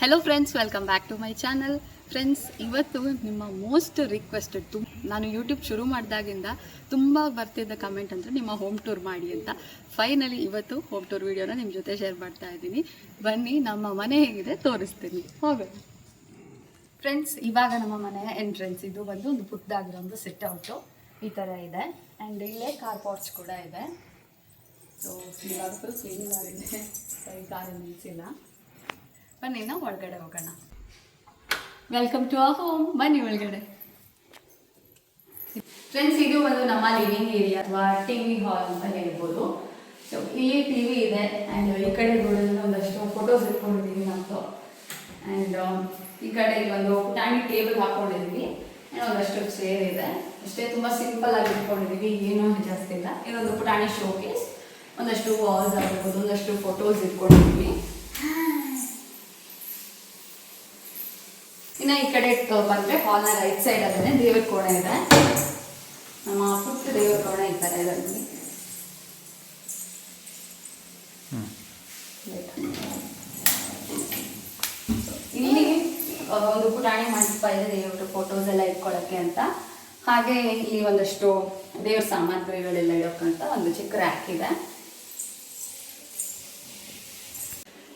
Hello friends welcome back to my channel friends ಇವತ್ತು ನಿಮ್ಮ most requested ತುಂಬ ನಾನು ಯೂಟ್ಯೂಬ್ ಶುರು ಮಾಡಿದಾಗಿಂದ ತುಂಬ ಬರ್ತಿದ್ದ ಕಮೆಂಟ್ ಅಂದರೆ ನಿಮ್ಮ ಹೋಮ್ ಟೂರ್ ಮಾಡಿ ಅಂತ. ಫೈನಲಿ ಇವತ್ತು ಹೋಮ್ ಟೂರ್ ವೀಡಿಯೋನ ನಿಮ್ಮ ಜೊತೆ ಶೇರ್ ಮಾಡ್ತಾ ಇದ್ದೀನಿ. ಬನ್ನಿ, ನಮ್ಮ ಮನೆ ಹೇಗಿದೆ ತೋರಿಸ್ತೀನಿ. ಹೋಗೋಣ. ಫ್ರೆಂಡ್ಸ್ ಇವಾಗ ನಮ್ಮ ಮನೆಯ ಎಂಟ್ರೆನ್ಸ್ ಇದು ಬಂದು ಒಂದು ಪುಟ್ಟದಾಗಿರೋ ಒಂದು ಸೆಟ್ ಔಟು ಈ ಥರ ಇದೆ. ಆ್ಯಂಡ್ ಇಲ್ಲೇ ಕಾರ್ ಪಾರ್ಟ್ಸ್ ಕೂಡ ಇದೆ. ಸೊ ಇವಾಗ ಕ್ಲೀನಿಂಗ್ ಆಗಿದೆ. ಸರಿ ಕಾರು ನಿಲ್ಲಿಸಿಲ್ಲ ಬನ್ನಿ, ನಾವು ಒಳಗಡೆ ಹೋಗೋಣ. ವೆಲ್ಕಮ್ ಟು ಅ ಹೋಮ್ ಬನ್ನಿ ಒಳಗಡೆ. ಫ್ರೆಂಡ್ಸ್ ಇದು ಒಂದು ನಮ್ಮ ಲಿವಿಂಗ್ ಏರಿಯಾ ಅಥವಾ ಟಿ ವಿ ಹಾಲ್ ಅಂತ ಹೇಳ್ಬೋದು. ಸೊ ಇಲ್ಲಿ ಟಿ ವಿ ಇದೆ ಆ್ಯಂಡ್ ಈ ಕಡೆ ನೋಡಿದ್ರೆ ಒಂದಷ್ಟು ಫೋಟೋಸ್ ಇಟ್ಕೊಂಡಿದ್ದೀವಿ ನಮ್ಮದು ಆ್ಯಂಡ್ ಈ ಕಡೆ ಒಂದು ಪುಟಾಣಿ ಟೇಬಲ್ ಹಾಕ್ಕೊಂಡಿದ್ದೀವಿ ಆ್ಯಂಡ್ ಒಂದಷ್ಟು ಚೇರ್ ಇದೆ. ಅಷ್ಟೇ ತುಂಬ ಸಿಂಪಲ್ ಆಗಿ ಇಟ್ಕೊಂಡಿದ್ದೀವಿ ಏನೂ ಜಾಸ್ತಿ ಇಲ್ಲ. ಇದೊಂದು ಪುಟಾಣಿ ಶೋಕೇಸ್ ಒಂದಷ್ಟು ವಾಲ್ಸ್ ಆಗಿರ್ಬೋದು, ಒಂದಷ್ಟು ಫೋಟೋಸ್ ಇಟ್ಕೊಂಡಿದ್ದೀವಿ ಇನ್ನು ಈ ಕಡೆ ಬಂದರೆ ಹಾಲ್ನ ರೈಟ್ ಸೈಡ್ ಅಲ್ಲೇ ದೇವರ ಕೋಣೆ ಇದೆ. ನಮ್ಮ ಪುಟ್ಟ ದೇವರ ಕೋಣೆ ಈ ಥರ ಇದೆ ನೋಡಿ ಇಲ್ಲಿ ಒಂದು ಪುಟಾಣಿ ಮಂಟಪ ಇದೆ ದೇವರ ಫೋಟೋಸ್ ಎಲ್ಲ ಇಟ್ಕೊಳ್ಳೋಕ್ಕೆ ಅಂತ. ಹಾಗೆ ಇಲ್ಲಿ ಒಂದಷ್ಟು ದೇವ್ರ ಸಾಮಗ್ರಿಗಳೆಲ್ಲ ಇಡೋಕ್ಕಂತ ಒಂದು ಚಿಕ್ಕ ರ್ಯಾಕ್ ಇದೆ.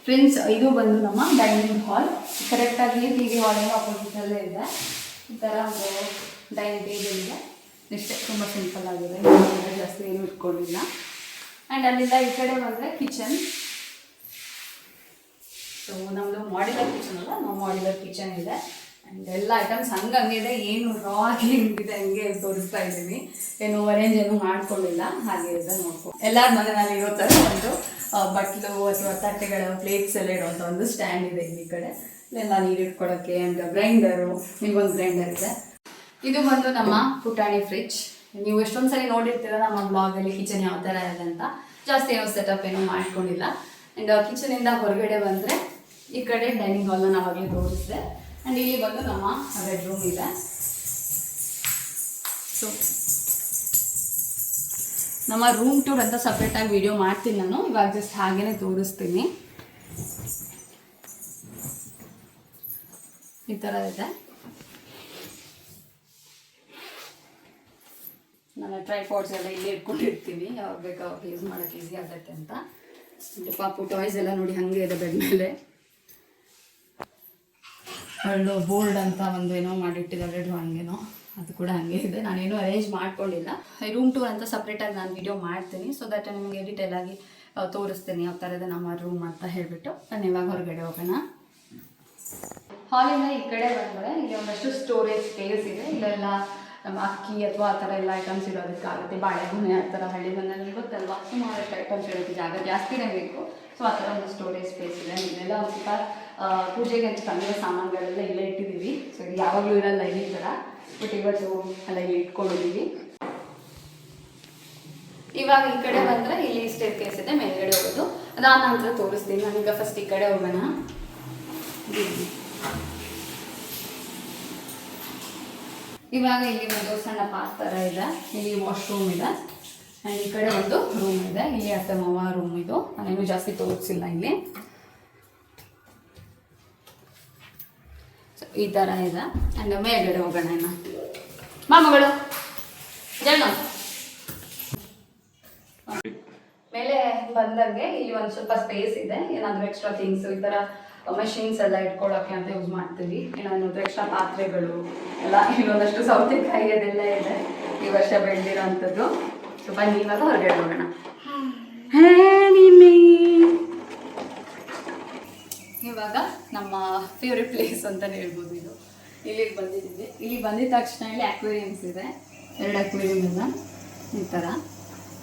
ಫ್ರೆಂಡ್ಸ್ ಇದು ಬಂದು ನಮ್ಮ ಡೈನಿಂಗ್ ಹಾಲ್ ಕರೆಕ್ಟಾಗಿ ಟಿ ವಿ ಹಾಲಿನ ಅಪೋಸಿಟಲ್ಲೇ ಇದೆ. ಈ ಥರ ಒಂದು ಡೈನಿಂಗ್ ಟೇಬಲ್ ಇದೆ. ನೆಕ್ಸ್ಟ್ ತುಂಬ ಸಿಂಪಲ್ ಆಗಿದೆ. ಜಾಸ್ತಿ ಏನು ಇಟ್ಕೊಂಡಿಲ್ಲ. ಆ್ಯಂಡ್ ಅಲ್ಲಿಂದ ಈ ಕಡೆ ಬಂದರೆ ಕಿಚನ್ ಸೊ ನಮ್ಮದು ಮಾಡ್ಯುಲರ್ ಕಿಚನ್ ಅಲ್ಲ ನಮ್ಮ ಮಾಡ್ಯುಲರ್ ಕಿಚನ್ ಇದೆ. ಆ್ಯಂಡ್ ಎಲ್ಲ ಐಟಮ್ಸ್ ಹಂಗೆ ಇದೆ ಏನು ರಾ ಆಗಿ ಹಿಂಗಿದೆ, ಹಂಗೆ ತೋರಿಸ್ತಾ ಇದ್ದೀನಿ. ಏನು ಅರೇಂಜ್ ಏನು ಮಾಡ್ಕೊಂಡಿಲ್ಲ. ಹಾಗೆ ಇದೆ ನೋಡ್ಕೊಂಡು ಎಲ್ಲರ ಮನೆಯಲ್ಲಿ ಇರೋ ಥರ ಒಂದು ಬಟ್ಲು ಅಥವಾ ತಟ್ಟೆಗಳ ಪ್ಲೇಟ್ಸ್ ಎಲ್ಲ ಇಡುವಂಥ ಒಂದು ಸ್ಟ್ಯಾಂಡ್ ಇದೆ ಈ ಕಡೆ. ಇಲ್ಲೆಲ್ಲ ನೀರು ಇಟ್ಕೊಳಕ್ಕೆ ಆ್ಯಂಡ್ ಗ್ರೈಂಡರು ನಿಮಗೊಂದು ಗ್ರೈಂಡರ್ ಇದೆ. ಇದು ಬಂದು ನಮ್ಮ ಪುಟಾಣಿ ಫ್ರಿಡ್ಜ್ ನೀವು ಎಷ್ಟೊಂದು ಸರಿ ನೋಡಿರ್ತೀರ ನಮ್ಮ ಬ್ಲಾಗಲ್ಲಿ ಕಿಚನ್ ಯಾವ ಥರ ಇದೆ ಅಂತ. ಜಾಸ್ತಿ ಏನೋ ಸೆಟಪ್ ಏನೂ ಮಾಡ್ಕೊಂಡಿಲ್ಲ. ಆ್ಯಂಡ್ ಕಿಚನಿಂದ ಹೊರಗಡೆ ಬಂದರೆ ಈ ಕಡೆ ಡೈನಿಂಗ್ ಹಾಲ್ನ ನಾವಾಗಲೇ ತೋರಿಸಿದೆ. ಆ್ಯಂಡ್ ಇಲ್ಲಿ ಬಂದು ನಮ್ಮ ಬೆಡ್ರೂಮ್ ಇದೆ. ಸೊ ನಮ್ಮ ರೂಮ್ ಟೂರ್ ಅಂತ ಸಪ್ರೇಟಾಗಿ ವಿಡಿಯೋ ಮಾಡ್ತೀನಿ ನಾನು. ಇವಾಗ ಜಸ್ಟ್ ಹಾಗೇನೆ ತೋರಿಸ್ತೀನಿ. ಈ ಥರ ಇದೆ. ನನ್ನ ಟ್ರೈಪಾಡ್ಸ್ ಎಲ್ಲ ಇಲ್ಲಿ ಇಟ್ಕೊಂಡಿರ್ತೀನಿ. ಯಾವಾಗ ಬೇಕು ಅವಾಗ ಯೂಸ್ ಮಾಡೋಕ್ಕೆ ಈಸಿ ಆಗುತ್ತೆ ಅಂತ. ಪಾಪು ಟಾಯ್ಸ್ ಎಲ್ಲ ನೋಡಿ ಹಾಗೆ ಇದೆ ಬೆಡ್ ಮೇಲೆ. ಅಳ್ಳು ಬೋರ್ಡ್ ಅಂತ ಒಂದು ಏನೋ ಮಾಡಿಟ್ಟಿದ್ದಾರೆ. ಡ್ರಾಯಿಂಗೇನೋ ಅದು ಕೂಡ ಹಾಗೆ ಇದೆ. ನಾನೇನು ಅರೇಂಜ್ ಮಾಡ್ಕೊಂಡಿಲ್ಲ. ರೂಮ್ ಟೂರ್ ಅಂತ ಸಪ್ರೇಟಾಗಿ ನಾನು ವಿಡಿಯೋ ಮಾಡ್ತೀನಿ. ಸೊ ದಟ್ ನಿಮಗೆ ಡಿಟೇಲ್ ಆಗಿ ತೋರಿಸ್ತೀನಿ ಯಾವ ಥರದ ನಮ್ಮ ರೂಮ್ ಅಂತ ಹೇಳಿಬಿಟ್ಟು. ನಾನು ಇವಾಗ ಹೊರಗಡೆ ಹೋಗೋಣ. ಹಾಲಿಂದ ಈ ಕಡೆ ಬಂದರೆ ಇಲ್ಲಿ ಒಂದಷ್ಟು ಸ್ಟೋರೇಜ್ ಸ್ಪೇಸ್ ಇದೆ. ಇಲ್ಲೆಲ್ಲ ನಮ್ಮ ಅಕ್ಕಿ ಅಥವಾ ಆ ಥರ ಎಲ್ಲ ಐಟಮ್ಸ್ ಇರೋದಕ್ಕಾಗುತ್ತೆ. ಬಾಳೆಗೊನೆ ಆ ಥರ ಹಳ್ಳಿ ಮನೆಯಲ್ಲಿ ಗೊತ್ತಲ್ವಾ? ಸುಮಾರಷ್ಟು ಐಟಮ್ಸ್ ಇರೋದಕ್ಕೆ ಜಾಗ ಜಾಸ್ತಿನೇ ಬೇಕು. ಸೊ ಆ ಥರ ಒಂದು ಸ್ಟೋರೇಜ್ ಸ್ಪೇಸ್ ಇದೆ. ಇಲ್ಲೆಲ್ಲ ಒಂದು ಸ್ವಲ್ಪ ಪೂಜೆಗೆ ತಂದಿರೋ ಸಾಮಾನುಗಳೆಲ್ಲ ಇಲ್ಲೇ ಇಟ್ಟಿದ್ದೀವಿ. ಸೊ ಯಾವಾಗಲೂ ಇರೋಲ್ಲ ಇಲ್ಲಿ ಥರ. ಬಟ್ ಇವತ್ತು ಎಲ್ಲ ಇಲ್ಲಿ ಇಟ್ಕೊಂಡಿದ್ದೀವಿ ಇವಾಗ ಈ ಕಡೆ ಬಂದ್ರೆ ಇಲ್ಲಿ ಸ್ಟೇರ್ ಕೇಸ್ ಇದೆ, ಮೇಲ್ಗಡೆ ಹೋಗೋದು. ಅದಾದ ನಂತರ ತೋರಿಸ್ತೀನಿ. ನಾನೀಗ ಫಸ್ಟ್ ಈ ಕಡೆ ಹೋಗೋಣ. ಇವಾಗ ಇಲ್ಲಿ ಒಂದು ಸಣ್ಣ ಪಾರ್ಕ್ ಥರ ಇದೆ. ಇಲ್ಲಿ ವಾಶ್ರೂಮ್ ಇದೆ. ಆ್ಯಂಡ್ ಈ ಕಡೆ ಒಂದು ರೂಮ್ ಇದೆ. ಇಲ್ಲಿ ಅತ್ತೆ ಮಾವ ರೂಮ್ ಇದು. ನಾನೇನು ಜಾಸ್ತಿ ತೋರಿಸಿಲ್ಲ ಇಲ್ಲಿ. ಈ ಥರ ಇದೆ. ಆ್ಯಂಡ್ ಮೇಲ್ಗಡೆ ಹೋಗೋಣ ಇನ್ನು. ಮಾಮಗಳು ಜನ ಮೇಲೆ ಬಂದಂಗೆ ಇಲ್ಲಿ ಒಂದು ಸ್ವಲ್ಪ ಸ್ಪೇಸ್ ಇದೆ. ಏನಾದರೂ ಎಕ್ಸ್ಟ್ರಾ ಥಿಂಗ್ಸ್ ಈ ಥರ ಮೆಷಿನ್ಸ್ ಎಲ್ಲ ಇಟ್ಕೊಳ್ಳೋಕೆ ಅಂತ ಯೂಸ್ ಮಾಡ್ತೀವಿ. ಏನಾದ್ರು ಎಕ್ಸ್ಟ್ರಾ ಪಾತ್ರೆಗಳು ಎಲ್ಲ ಇನ್ನೊಂದಷ್ಟು ಸೌತೆಕಾಯಿ ಅದೆಲ್ಲ ಇದೆ. ಈ ವರ್ಷ ಬೆಳೆದಿರೋ ಅಂಥದ್ದು ಸ್ವಲ್ಪ ಬನ್ನಿ ಇವಾಗ ಹೊರಗಡೆ ಹೋಗೋಣ. ಇವಾಗ ನಮ್ಮ ಫೇವ್ರೆಟ್ ಪ್ಲೇಸ್ ಅಂತಲೇ ಹೇಳ್ಬೋದು ಇದು. ಇಲ್ಲಿಗೆ ಬಂದಿದ್ದೀವಿ ಇಲ್ಲಿ ಬಂದಿದ ತಕ್ಷಣ ಇಲ್ಲಿ ಅಕ್ವೇರಿಯಮ್ಸ್ ಇದೆ. ಎರಡು ಅಕ್ವೇರಿಯಮ್ ಇದೆ ಈ ಥರ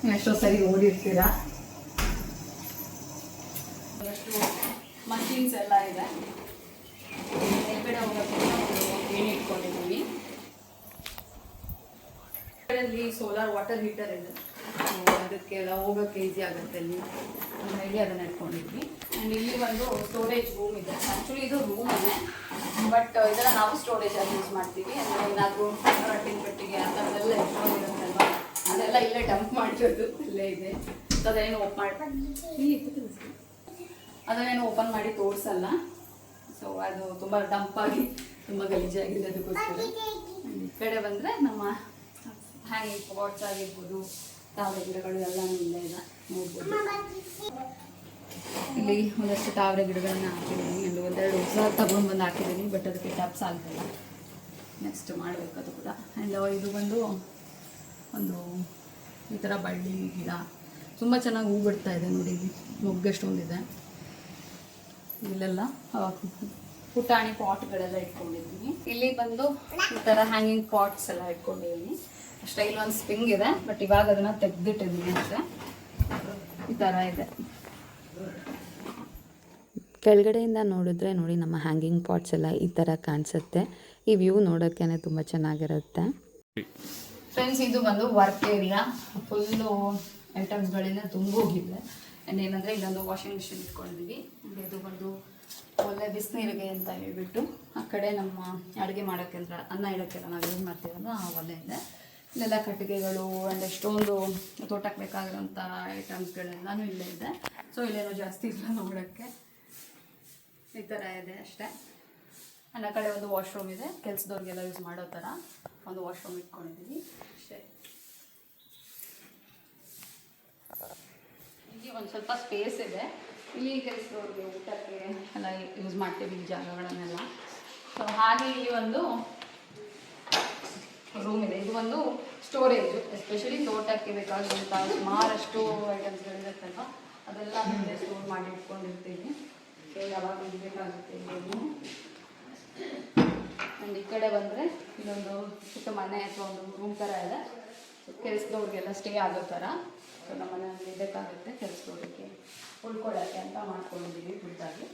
ನೀವು ಎಷ್ಟೋ ಸರಿ ಓಡಿರ್ತೀರ ಮಷೀನ್ಸ್ ಎಲ್ಲ ಇದೆ. ಹೋಗೋಕ್ಕೆ ಏನು ಇಟ್ಕೊಂಡಿದ್ದೀವಿ? ಅಲ್ಲಿ ಸೋಲಾರ್ ವಾಟರ್ ಹೀಟರ್ ಇದೆ. ಅದಕ್ಕೆಲ್ಲ ಹೋಗೋಕ್ಕೆ ಈಸಿ ಆಗುತ್ತೆ ಅಲ್ಲಿ. ಅಂತ ಅದನ್ನು ಇಟ್ಕೊಂಡಿದ್ವಿ. ಆ್ಯಂಡ್ ಇಲ್ಲಿ ಒಂದು ಸ್ಟೋರೇಜ್ ರೂಮ್ ಇದೆ. ಆ್ಯಕ್ಚುಲಿ ಇದು ರೂಮ್ ಇದೆ ಬಟ್ ಇದೆಲ್ಲ ನಾವು ಸ್ಟೋರೇಜ್ ಆಗಿ ಯೂಸ್ ಮಾಡ್ತೀವಿ. ಅಂದರೆ ಏನಾದರೂ ರಟ್ಟಿನ ಪೆಟ್ಟಿಗೆ ಆ ಥರದ್ದೆಲ್ಲ ಇಟ್ಕೊಂಡಿರುತ್ತಲ್ವ? ಅದೆಲ್ಲ ಇಲ್ಲೇ ಡಂಪ್ ಮಾಡಿರೋದು ಇಲ್ಲೇ ಇದೆ. ಸೊ ಅದೇನು ಓಪನ್ ಮಾಡಿ ಅದನ್ನೇನು ಓಪನ್ ಮಾಡಿ ತೋರಿಸಲ್ಲ. ಸೊ ಅದು ತುಂಬ ಡಂಪಾಗಿ ತುಂಬ ಗಲೀಜಾಗಿದೆ ಅದಕ್ಕೋಸ್ಕರ. ಈ ಕಡೆ ಬಂದರೆ ನಮ್ಮ ಹ್ಯಾಂಗಿಂಗ್ ಪಾಟ್ಸ್ ಆಗಿರ್ಬೋದು ತಾವರೆ ಗಿಡಗಳು ಎಲ್ಲನೂ ಇಲ್ಲೇ ಇದೆ, ನೋಡ್ಬೋದು. ಇಲ್ಲಿ ಒಂದಷ್ಟು ತಾವರೆ ಗಿಡಗಳನ್ನ ಹಾಕಿದ್ದೀನಿ. ಅಲ್ಲಿ ಒಂದೆರಡು ಹೊಸ ತಗೊಂಡ್ಬಂದು ಹಾಕಿದ್ದೀನಿ ಬಟ್ ಅದಕ್ಕೆ ಟಪ್ಸ್ ಆಗ್ತಿಲ್ಲ. ನೆಕ್ಸ್ಟ್ ಮಾಡಬೇಕು ಅದು ಕೂಡ. ಆ್ಯಂಡ್ ಇದು ಬಂದು ಒಂದು ಈ ಥರ ಬಳ್ಳಿ ಗಿಡ. ತುಂಬ ಚೆನ್ನಾಗಿ ಹೂ ಬಿಡ್ತಾ ಇದೆ ನೋಡಿ. ಮೊಗ್ಗೆಷ್ಟೊಂದಿದೆ. ಇಲ್ಲೆಲ್ಲ ಪುಟಾಣಿ ಪಾಟ್ಗಳೆಲ್ಲ ಇಟ್ಕೊಂಡಿದ್ದೀನಿ. ಇಲ್ಲಿ ಬಂದು ಈ ಥರ ಹ್ಯಾಂಗಿಂಗ್ ಪಾಟ್ಸ್ ಎಲ್ಲ ಇಟ್ಕೊಂಡಿದ್ದೀನಿ. ಅಷ್ಟೇ ಇಲ್ಲೊಂದು ಸ್ಪಿಂಗ್ ಇದೆ ಬಟ್ ಇವಾಗ ಅದನ್ನು ತೆಗೆದಿಟ್ಟಿದ್ದೀನಿ ಅಷ್ಟೇ ಈ ಥರ ಇದೆ. ಕೆಳಗಡೆಯಿಂದ ನೋಡಿದ್ರೆ ನೋಡಿ ನಮ್ಮ ಹ್ಯಾಂಗಿಂಗ್ ಪಾಟ್ಸ್ ಎಲ್ಲ ಈ ಥರ ಕಾಣಿಸುತ್ತೆ. ಈ ವ್ಯೂ ನೋಡೋಕ್ಕೇ ತುಂಬ ಚೆನ್ನಾಗಿರುತ್ತೆ. ಫ್ರೆಂಡ್ಸ್ ಇದು ಬಂದು ವರ್ಕ್ ಏರಿಯಾ ಫುಲ್ಲು ಐಟಮ್ಸ್ಗಳಿಂದ ತುಂಬ ಹೋಗಿದೆ ಆ್ಯಂಡ್ ಏನಂದರೆ ಇಲ್ಲೊಂದು ವಾಷಿಂಗ್ ಮಿಷಿನ್ ಇಟ್ಕೊಂಡಿದ್ದೀವಿ ಇದು ಬಂದು ಒಳ್ಳೆ ಬಿಸಿನೀರಿಗೆ ಅಂತ ಹೇಳ್ಬಿಟ್ಟು ಆ ಕಡೆ ನಮ್ಮ ಅಡುಗೆ ಮಾಡೋಕ್ಕೆ ಅಂದ್ರೆ ಅನ್ನ ಇಡೋಕ್ಕೆಲ್ಲ ನಾವು ಯೂಸ್ ಮಾಡ್ತೀವಲ್ಲ ಆ ಒಲೆ ಇದೆ. ಇಲ್ಲೆಲ್ಲ ಕಟ್ಟಿಗೆಗಳು ಆ್ಯಂಡ್ ಎಷ್ಟೊಂದು ತೋಟಕ್ಕೆ ಬೇಕಾಗಿರೋಂಥ ಐಟಮ್ಸ್ಗಳೆಲ್ಲನೂ ಇಲ್ಲೇ ಇದೆ. ಸೊ ಇಲ್ಲೇನೋ ಜಾಸ್ತಿ ಇಲ್ಲ ನೋಡೋಕ್ಕೆ. ಈ ಥರ ಇದೆ ಅಷ್ಟೇ. ನನ್ನ ಕಡೆ ಒಂದು ವಾಶ್ರೂಮ್ ಇದೆ. ಕೆಲಸದವ್ರಿಗೆಲ್ಲ ಯೂಸ್ ಮಾಡೋ ಥರ ಒಂದು ವಾಶ್ರೂಮ್ ಇಟ್ಕೊಂಡಿದ್ದೀವಿ ಅಷ್ಟೇ. ಇಲ್ಲಿ ಒಂದು ಸ್ವಲ್ಪ ಸ್ಪೇಸ್ ಇದೆ. ಇಲ್ಲಿ ಕೆಲಸದವ್ರಿಗೆ ಊಟಕ್ಕೆ. ಎಲ್ಲ ಯೂಸ್ ಮಾಡ್ತೀವಿ ಈ ಜಾಗಗಳನ್ನೆಲ್ಲ. ಸೊ ಹಾಗೆ ಇಲ್ಲಿ ಒಂದು ರೂಮ್ ಇದೆ. ಇದು ಒಂದು ಸ್ಟೋರೇಜ್ ಎಸ್ಪೆಷಲಿ ತೋಟಕ್ಕೆ ಬೇಕಾಗಿರುವಂತಹ ಸುಮಾರಷ್ಟು ಐಟಮ್ಸ್ಗಳಿರುತ್ತಲ್ವ ಅದೆಲ್ಲ ಮುಂದೆ ಸ್ಟೋರ್ ಮಾಡಿ ಇಟ್ಕೊಂಡಿರ್ತೀವಿ. ಸೊ ಯಾವಾಗ ಬೇಕಾಗುತ್ತೆ ಆ್ಯಂಡ್ ಈ ಕಡೆ ಬಂದರೆ ಇದೊಂದು ಚಿಕ್ಕ ಮನೆ ಅಥವಾ ಒಂದು ರೂಮ್ ಥರ ಇದೆ. ಸೊ ಕೆಲಸದವ್ರಿಗೆಲ್ಲ ಸ್ಟೇ ಆಗೋ ಥರ ಸೊ ನಮ್ಮ ಮನೆಯಲ್ಲಿ ಬೇಕಾಗುತ್ತೆ ಕೆಲಸದವ್ರಿಗೆ. ಉಳ್ಕೊಳ್ಳೋಕ್ಕೆ ಅಂತ ಮಾಡ್ಕೊಂಡಿದ್ದೀವಿ ದೊಡ್ಡದಾಗಿ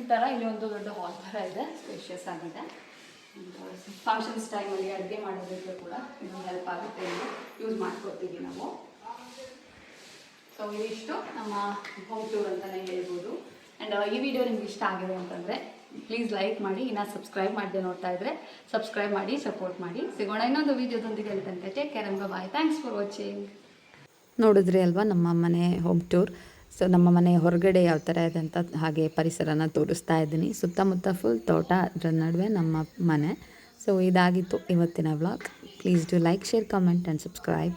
ಈ ಥರ ಇಲ್ಲಿ ಒಂದು ದೊಡ್ಡ ಹಾಲ್ ಥರ ಇದೆ ಸ್ಪೇಷಿಯಸ್ ಆಗಿದೆ. ಫಂಕ್ಷನ್ಸ್ ಟೈಮಲ್ಲಿ ಅಡುಗೆ ಮಾಡೋದಕ್ಕೆ ಕೂಡ ಇದೊಂದು ಹೆಲ್ಪ್ ಆಗುತ್ತೆ ಇಲ್ಲಿ ಯೂಸ್ ಮಾಡ್ಕೊತೀವಿ ನಾವು. ಸೊ ಇದಿಷ್ಟು ನಮ್ಮ ಹೋಮ್ ಟೂರ್ ಅಂತಲೇ ಹೇಳ್ಬೋದು. ಆ್ಯಂಡ್ ಈ ವಿಡಿಯೋ ನಿಮ್ಗೆ ಇಷ್ಟ ಆಗಿದೆ ಅಂತಂದರೆ ಪ್ಲೀಸ್ ಲೈಕ್ ಮಾಡಿ, ಇನ್ನು ಸಬ್ಸ್ಕ್ರೈಬ್ ಮಾಡಿದೆ ನೋಡ್ತಾ ಇದ್ದರೆ ಸಬ್ಸ್ಕ್ರೈಬ್ ಮಾಡಿ ಸಪೋರ್ಟ್ ಮಾಡಿ. ಸಿಗೋಣ ಇನ್ನೊಂದು ವಿಡಿಯೋದೊಂದಿಗೆ ಅಂತ ತನಕ. Take care and bye thanks for watching ನೋಡಿದ್ರಿ ಅಲ್ವಾ ನಮ್ಮ ಮನೆ ಹೋಮ್ ಟೂರ್ ಸೊ ನಮ್ಮ ಮನೆ ಹೊರಗಡೆ ಯಾವ ಥರ ಇದೆ ಅಂತ ಹಾಗೆ ಪರಿಸರನ ತೋರಿಸ್ತಾ ಇದ್ದೀನಿ. ಸುತ್ತಮುತ್ತ ಫುಲ್ ತೋಟ ಅದರ ನಡುವೆ ನಮ್ಮ ಮನೆ. ಸೊ ಇದಾಗಿತ್ತು ಇವತ್ತಿನ vlog please do like share comment and subscribe